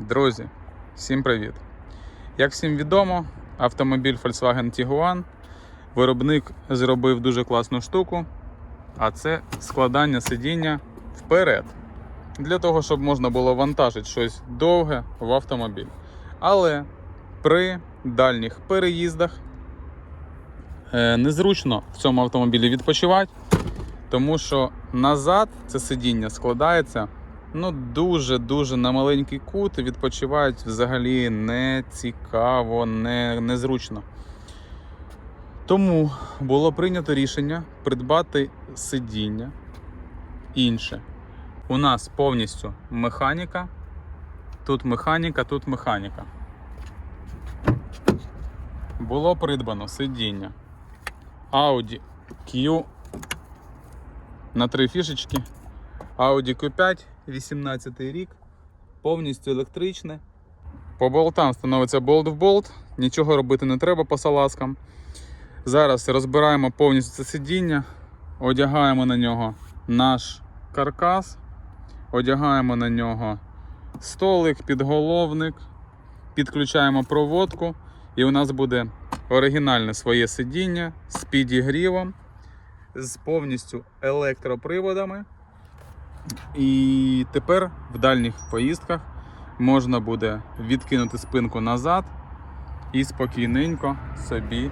Друзі, всім привіт! Як всім відомо, автомобіль Volkswagen Tiguan виробник зробив дуже класну штуку, а це складання сидіння вперед. Для того, щоб можна було вантажити щось довге в автомобіль. Але при дальніх переїздах е, незручно в цьому автомобілі відпочивати, тому що назад це сидіння складається ну дуже-дуже на маленький кут відпочивають взагалі не цікаво, не, незручно. Тому було прийнято рішення придбати сидіння інше. У нас повністю механіка. Тут механіка, тут механіка. Було придбано сидіння Audi Q на три фішечки. Audi Q5, 18 рік, повністю електричне. По болтам становиться болт в болт, нічого робити не треба по салазкам. Зараз розбираємо повністю це сидіння, одягаємо на нього наш каркас, одягаємо на нього столик, підголовник, підключаємо проводку, і у нас буде оригінальне своє сидіння з підігрівом, з повністю електроприводами. І тепер в дальніх поїздках можна буде відкинути спинку назад і спокійненько собі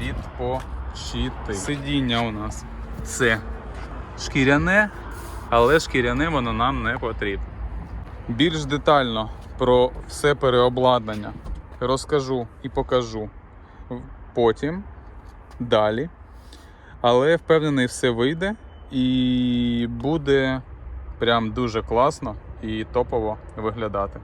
відпочити. Сидіння у нас це шкіряне, але шкіряне воно нам не потрібно. Більш детально про все переобладнання розкажу і покажу потім, далі. Але впевнений, все вийде і буде прям дуже класно і топово виглядати.